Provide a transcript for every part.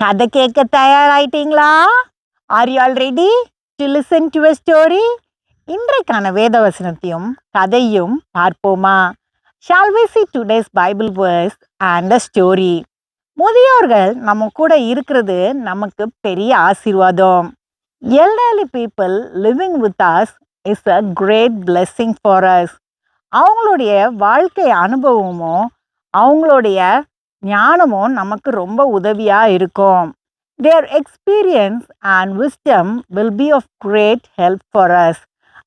கதை கேட்க தயாராயிட்டீங்களா? Are you all ready to listen to a story இன்றைக்கான வேத வசனத்தையும் கதையும் பார்ப்போமா? Shall we see today's Bible verse and a story முதியோர்கள் நம்ம கூட இருக்கிறது நமக்கு பெரிய ஆசீர்வாதம். Elderly people living with us is a great blessing for us அவங்களுடைய வாழ்க்கை அனுபவமும் அவங்களுடைய ஞானமும் நமக்கு ரொம்ப உதவியாக இருக்கும். Their experience and wisdom will be of great help for us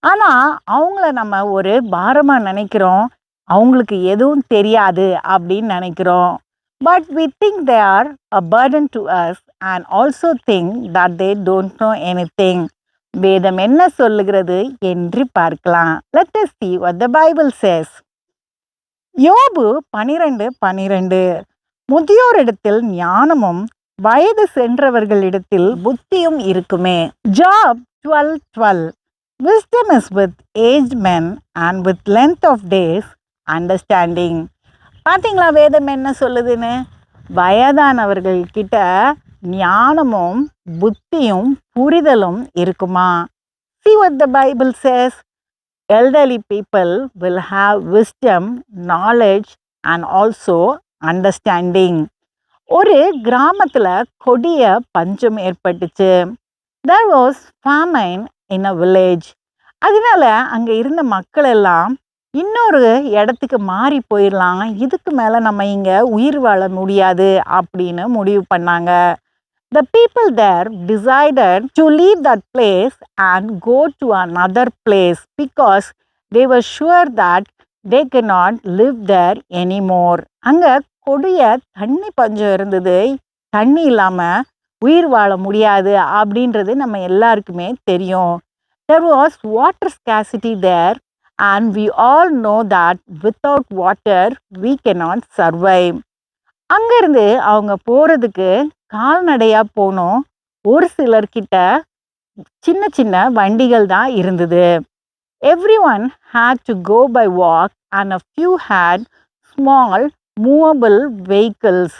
ஆனால் அவங்கள நம்ம ஒரு பாரமாக நினைக்கிறோம். அவங்களுக்கு எதுவும் தெரியாது அப்படின்னு நினைக்கிறோம். But we think they are a burden to us and also think that they don't know anything வேதம் என்ன சொல்லுகிறது என்று பார்க்கலாம். Let us see what the Bible says யோபு பனிரெண்டு பனிரெண்டு. முதியோரிடத்தில் ஞானமும் வயது சென்றவர்களிடத்தில் புத்தியும் இருக்குமே. Job twelve twelve wisdom is with aged men and with length of days understanding பார்த்தீங்களா வேதம் என்ன சொல்லுதுன்னு? வயதானவர்கள் கிட்ட ஞானமும் புத்தியும் புரிதலும் இருக்குமா? See what the Bible says elderly people will have wisdom knowledge and also understanding ஒரு கிராமத்தில் கொடிய பஞ்சம் ஏற்பட்டுச்சு. There was famine in a village அதனால அங்கே இருந்த மக்கள் எல்லாம் இன்னொரு இடத்துக்கு மாறி போயிடலாம் இதுக்கு மேலே நம்ம இங்கே உயிர் வாழ முடியாது அப்படின்னு முடிவு பண்ணாங்க. The people there decided to leave that place and go to another place because they were sure that they can not live there anymore அங்கே கொடிய தண்ணி பஞ்சம் இருந்தது. தண்ணி இல்லாமல் உயிர் வாழ முடியாது அப்படின்றது நம்ம எல்லாருக்குமே தெரியும். There was water scarcity there and we all know that without water we cannot survive அங்கேருந்து அவங்க போகிறதுக்கு கால்நடையாக போனோம். ஒரு சிலர்கிட்ட சின்ன சின்ன வண்டிகள் தான் இருந்தது. Everyone had to go by walk and a few had small movable vehicles.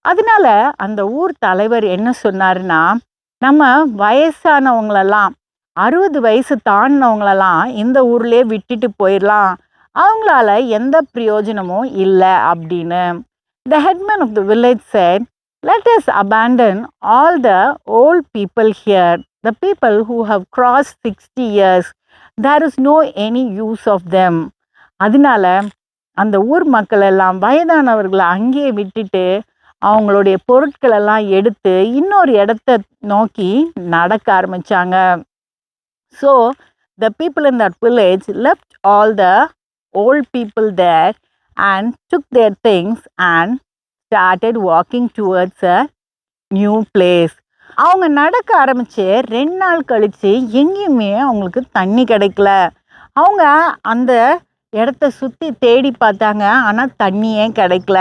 அதனால அந்த ஊர் தலைவர் என்ன சொன்னாருன்னா நம்ம வயசானவங்களெல்லாம் அறுபது வயசு தாண்டினவங்களெல்லாம் இந்த ஊர்லேயே விட்டுட்டு போயிடலாம் அவங்களால எந்த பிரயோஜனமும் இல்லை அப்படின்னு. The headman of the village said let us abandon all the old people here the people who have crossed 60 years. There is no any use of them. அதனால அந்த ஊர் மக்கள் எல்லாம் வயதானவர்களை அங்கேயே விட்டுட்டு அவங்களுடைய பொருட்கள் எல்லாம் எடுத்து இன்னொரு இடத்த நோக்கி நடக்க ஆரம்பிச்சாங்க. So the people in that village left all the old people there and took their things and started walking towards a new place அவங்க நடக்க ஆரம்பித்து ரெண்டு நாள் கழித்து எங்கேயுமே அவங்களுக்கு தண்ணி கிடைக்கல. அவங்க அந்த இடத்த சுற்றி தேடி பார்த்தாங்க. ஆனால் தண்ணியே கிடைக்கல?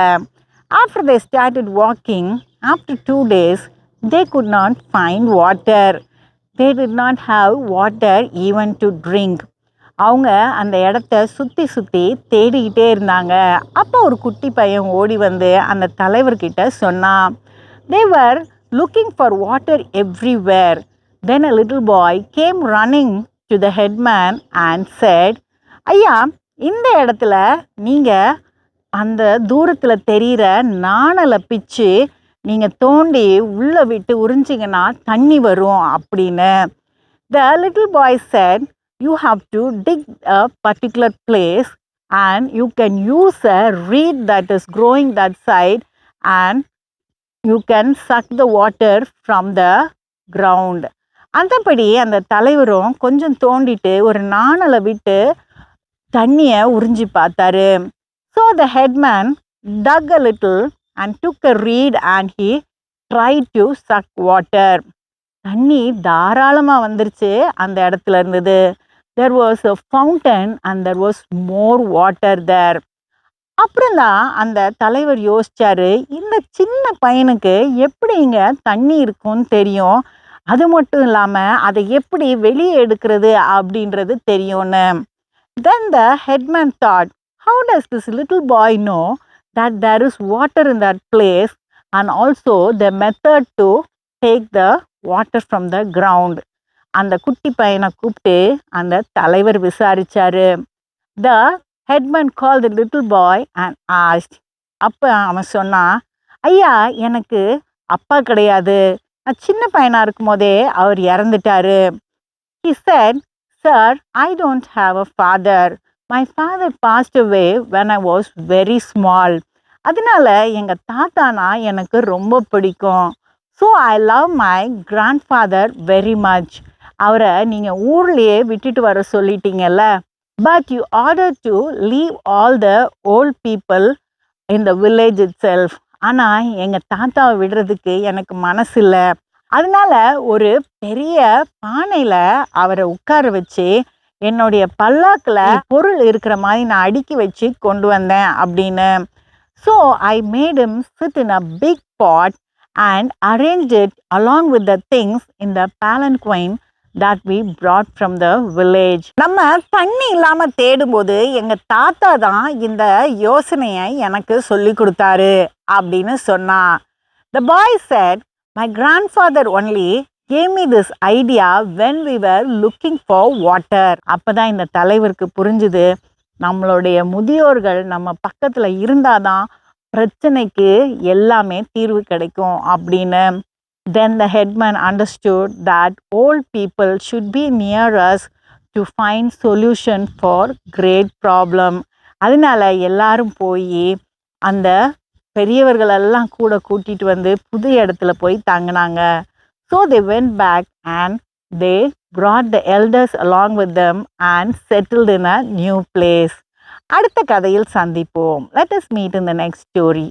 After they started walking after two days they could not find water they did not have water even to drink அவங்க அந்த இடத்த சுற்றி சுற்றி தேடிக்கிட்டே இருந்தாங்க. அப்போ ஒரு குட்டி பையன் ஓடி வந்து அந்த தலைவர்கிட்ட சொன்னான். They were looking for water everywhere then a little boy came running to the headman and said ஐயா இந்த இடத்துல நீங்கள் அந்த தூரத்தில் தெரிகிற நாணலை பிச்சு நீங்கள் தோண்டி உள்ளே விட்டு உறிஞ்சிங்கன்னா தண்ணி வரும் அப்படின்னு. The little boy said you have to dig a particular place and you can use a reed that is growing that side and you can suck the water from the ground அந்தபடி அந்த தலைவரும் கொஞ்சம் தோண்டிட்டு ஒரு நாணலை விட்டு தண்ணியை உறிஞ்சி பார்த்தாரு. So the headman dug a little and took a reed and he try to suck water தண்ணி தாராளமாக வந்துருச்சு அந்த இடத்துல இருந்தது. There was a fountain and there was more water there அப்புறம் தான் அந்த தலைவர் யோசிச்சாரு இந்த சின்ன பையனுக்கு எப்படி இங்கே தண்ணி இருக்கும்னு தெரியும்? அது மட்டும் இல்லாமல் அதை எப்படி வெளியே எடுக்கிறது? அப்படின்றது தெரியும்னு. Then the headman thought how does this little boy know that there is water in that place and also the method to take the water from the ground அந்த குட்டி பையனை கூப்பிட்டு அந்த தலைவர் விசாரிச்சாரு. The headman call the little boy and asked அப்போ அவன் சொன்னான் ஐயா எனக்கு அப்பா கிடையாது. நான் சின்ன பையனாக இருக்கும் போதே அவர் இறந்துட்டாரு. He said sir I don't have a father my father passed away when I was very small அதனால எங்கள் தாத்தானா எனக்கு ரொம்ப பிடிக்கும். So I love my grandfather very much அவரை நீங்கள் ஊர்லேயே விட்டுட்டு வர சொல்லிட்டீங்கல்ல? But you order to leave all the old people in the village itself ஆனால் எங்கள் தாத்தாவை விடுறதுக்கு எனக்கு மனசு இல்லை அதனால ஒரு பெரிய பானையில் அவரை உட்கார வச்சு என்னுடைய பல்லாக்கில் பொருள் இருக்கிற மாதிரி நான் அடுக்கி வச்சு கொண்டு வந்தேன் அப்படின்னு. So I made him sit in a big pot and arrange it along with the things in the palanquin that we brought from the village. நம்ம தண்ணி இல்லாமல் தேடும்போது எங்கள் தாத்தா தான் இந்த யோசனையை எனக்கு சொல்லி கொடுத்தாரு அப்படின்னு சொன்னா the boy said My grandfather only came me this idea when we were looking for water அப்போ தான் இந்த தலைவருக்கு புரிஞ்சுது நம்மளுடைய முதியோர்கள் நம்ம பக்கத்தில் இருந்தால் தான் பிரச்சனைக்கு எல்லாமே தீர்வு கிடைக்கும் அப்படின்னு then the headman understood that old people should be near us to find solution for great problem அதனால எல்லாரும் போய் அந்த பெரியவர்கள் எல்லாம் கூட கூட்டிகிட்டு வந்து புது இடத்துல போய் தங்கினாங்க so they went back and they brought the elders along with them and settled in a new place அடுத்த கதையில் சந்திப்போம் let us meet in the next story